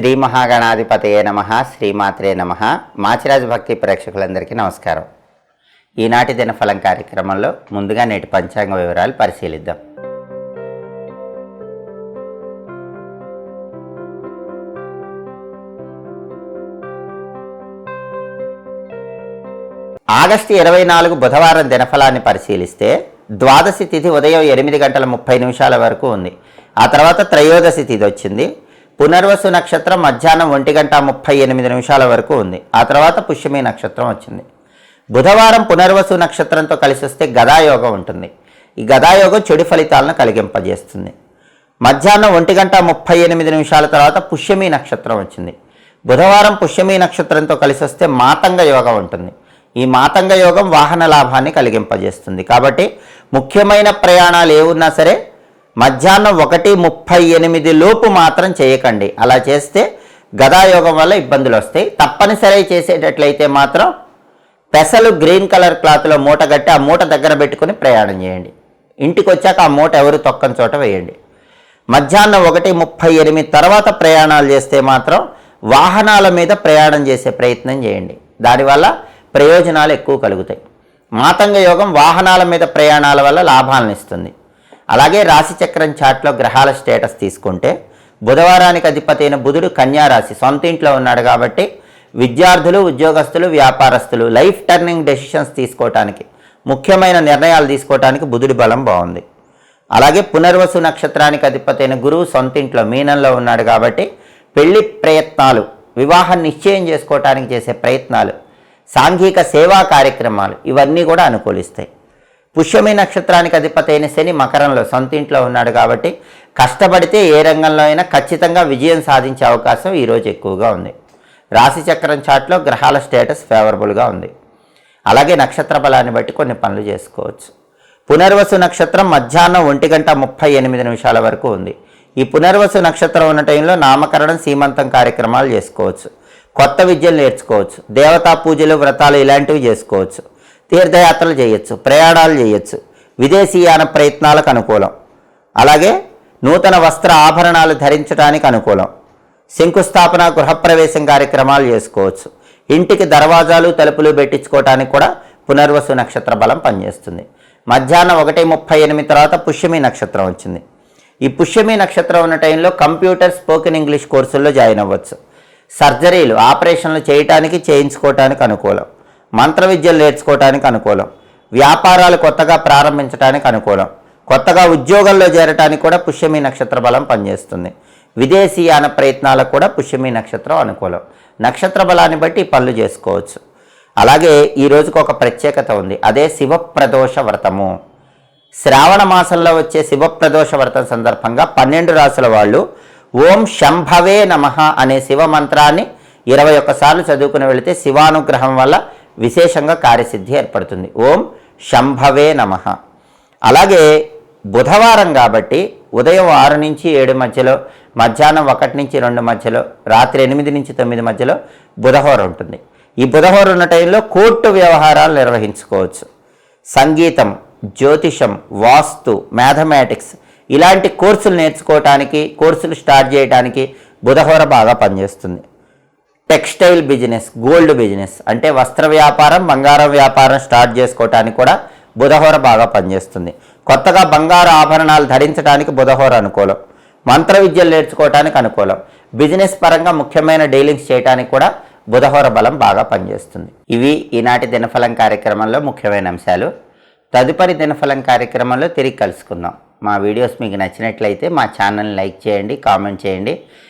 శ్రీ మహాగణాధిపతయే నమ శ్రీమాత్రే నమ. మాచిరాజు భక్తి ప్రేక్షకులందరికీ నమస్కారం. ఈనాటి దినఫలం కార్యక్రమంలో ముందుగా నేటి పంచాంగ వివరాలు పరిశీలిద్దాం. ఆగస్టు ఇరవై నాలుగు బుధవారం దినఫలాన్ని పరిశీలిస్తే ద్వాదశి తిథి ఉదయం ఎనిమిది గంటల ముప్పై నిమిషాల వరకు ఉంది. ఆ తర్వాత త్రయోదశి తిథి వచ్చింది. పునర్వసు నక్షత్రం మధ్యాహ్నం ఒంటి గంట ముప్పై ఎనిమిది నిమిషాల వరకు ఉంది. ఆ తర్వాత పుష్యమి నక్షత్రం వచ్చింది. బుధవారం పునర్వసు నక్షత్రంతో కలిసి వస్తే గదాయోగం ఉంటుంది. ఈ గదాయోగం చెడు ఫలితాలను కలిగింపజేస్తుంది. మధ్యాహ్నం ఒంటి గంట ముప్పై ఎనిమిది నిమిషాల తర్వాత పుష్యమి నక్షత్రం వచ్చింది. బుధవారం పుష్యమి నక్షత్రంతో కలిసి వస్తే మాతంగ యోగం ఉంటుంది. ఈ మాతంగ యోగం వాహన లాభాన్ని కలిగింపజేస్తుంది. కాబట్టి ముఖ్యమైన ప్రయాణాలు ఏ ఉన్నా సరే మధ్యాహ్నం ఒకటి ముప్పై ఎనిమిది లోపు మాత్రం చేయకండి. అలా చేస్తే గదాయోగం వల్ల ఇబ్బందులు వస్తాయి. తప్పనిసరి చేసేటట్లయితే మాత్రం పెసలు గ్రీన్ కలర్ క్లాత్లో మూట కట్టి ఆ మూట దగ్గర పెట్టుకుని ప్రయాణం చేయండి. ఇంటికి వచ్చాక ఆ మూట ఎవరు తొక్కని చోట వేయండి. మధ్యాహ్నం ఒకటి ముప్పై ఎనిమిది తర్వాత ప్రయాణాలు చేస్తే మాత్రం వాహనాల మీద ప్రయాణం చేసే ప్రయత్నం చేయండి. దానివల్ల ప్రయోజనాలు ఎక్కువ కలుగుతాయి. మాతంగ యోగం వాహనాల మీద ప్రయాణాల వల్ల లాభాలను ఇస్తుంది. అలాగే రాశిచక్రం చాట్లో గ్రహాల స్టేటస్ తీసుకుంటే బుధవారానికి అధిపతి అయిన బుధుడు కన్యా రాశి. సొంత ఇంట్లో ఉన్నాడు కాబట్టి విద్యార్థులు ఉద్యోగస్తులు వ్యాపారస్తులు లైఫ్ టర్నింగ్ డెసిషన్స్ తీసుకోవటానికి ముఖ్యమైన నిర్ణయాలు తీసుకోవటానికి బుధుడి బలం బాగుంది. అలాగే పునర్వసు నక్షత్రానికి అధిపతి అయిన గురువు సొంత ఇంట్లో మీనంలో ఉన్నాడు కాబట్టి పెళ్ళి ప్రయత్నాలు వివాహం నిశ్చయం చేసుకోవటానికి చేసే ప్రయత్నాలు సాంఘిక సేవా కార్యక్రమాలు ఇవన్నీ కూడా అనుకూలిస్తాయి. పుష్యమి నక్షత్రానికి అధిపతి అయిన శని మకరంలో సొంత ఇంట్లో ఉన్నాడు కాబట్టి కష్టపడితే ఏ రంగంలో అయినా ఖచ్చితంగా విజయం సాధించే అవకాశం ఈరోజు ఎక్కువగా ఉంది. రాశి చక్రం చాట్లో గ్రహాల స్టేటస్ ఫేవరబుల్గా ఉంది. అలాగే నక్షత్ర బలాన్ని బట్టి కొన్ని పనులు చేసుకోవచ్చు. పునర్వసు నక్షత్రం మధ్యాహ్నం ఒంటి గంట ముప్పై ఎనిమిది నిమిషాల వరకు ఉంది. ఈ పునర్వసు నక్షత్రం ఉన్న టైంలో నామకరణం సీమంతం కార్యక్రమాలు చేసుకోవచ్చు. కొత్త విద్యలు నేర్చుకోవచ్చు. దేవతా పూజలు వ్రతాలు ఇలాంటివి చేసుకోవచ్చు. తీర్థయాత్రలు చేయొచ్చు ప్రయాణాలు చేయొచ్చు. విదేశీయాన ప్రయత్నాలకు అనుకూలం. అలాగే నూతన వస్త్ర ఆభరణాలు ధరించడానికి అనుకూలం. శంకుస్థాపన గృహప్రవేశం కార్యక్రమాలు చేసుకోవచ్చు. ఇంటికి దర్వాజాలు తలుపులు పెట్టించుకోవటానికి కూడా పునర్వసు నక్షత్ర బలం పనిచేస్తుంది. మధ్యాహ్నం ఒకటి ముప్పై ఎనిమిది తర్వాత పుష్యమి నక్షత్రం వచ్చింది. ఈ పుష్యమి నక్షత్రం ఉన్న టైంలో కంప్యూటర్ స్పోకెన్ ఇంగ్లీష్ కోర్సుల్లో జాయిన్ అవ్వచ్చు. సర్జరీలు ఆపరేషన్లు చేయటానికి చేయించుకోవటానికి అనుకూలం. మంత్ర విద్యలు నేర్చుకోవటానికి అనుకూలం. వ్యాపారాలు కొత్తగా ప్రారంభించడానికి అనుకూలం. కొత్తగా ఉద్యోగంలో చేరటానికి కూడా పుష్యమి నక్షత్ర బలం పనిచేస్తుంది విదేశీయాన ప్రయత్నాలకు కూడా పుష్యమి నక్షత్రం అనుకూలం. నక్షత్ర బలాన్ని బట్టి పనులు చేసుకోవచ్చు. అలాగే ఈ రోజుకు ఒక ప్రత్యేకత ఉంది. అదే శివప్రదోష వ్రతము. శ్రావణ మాసంలో వచ్చే శివప్రదోష వ్రతం సందర్భంగా పన్నెండు రాసుల వాళ్ళు ఓం శంభవే నమ అనే శివ మంత్రాన్ని ఇరవై ఒక్కసార్లు చదువుకుని వెళితే శివానుగ్రహం వల్ల విశేషంగా కార్యసిద్ధి ఏర్పడుతుంది. ఓం శంభవే నమ. అలాగే బుధవారం కాబట్టి ఉదయం ఆరు నుంచి ఏడు మధ్యలో మధ్యాహ్నం ఒకటి నుంచి రెండు మధ్యలో రాత్రి ఎనిమిది నుంచి తొమ్మిది మధ్యలో బుధవారం ఉంటుంది. ఈ బుధవారం ఉన్న టైంలో కోర్టు వ్యవహారాలు నిర్వహించుకోవచ్చు. సంగీతం జ్యోతిషం వాస్తు మ్యాథమెటిక్స్ ఇలాంటి కోర్సులు నేర్చుకోవటానికి కోర్సులు స్టార్ట్ చేయడానికి బుధహోర బాగా పనిచేస్తుంది. టెక్స్టైల్ బిజినెస్ గోల్డ్ బిజినెస్ అంటే వస్త్ర వ్యాపారం బంగారం వ్యాపారం స్టార్ట్ చేసుకోవటానికి కూడా బుధహోర బాగా పనిచేస్తుంది. కొత్తగా బంగారు ఆభరణాలు ధరించడానికి బుధహోర అనుకూలం. మంత్ర విద్యలు నేర్చుకోవటానికి అనుకూలం. బిజినెస్ పరంగా ముఖ్యమైన డీలింగ్స్ చేయడానికి కూడా బుధహోర బలం బాగా పనిచేస్తుంది. ఇవి ఈనాటి దినఫలం కార్యక్రమంలో ముఖ్యమైన అంశాలు. తదుపరి దినఫలం కార్యక్రమంలో తిరిగి కలుసుకుందాం. మా వీడియోస్ మీకు నచ్చినట్లయితే మా ఛానల్ని లైక్ చేయండి కామెంట్ చేయండి.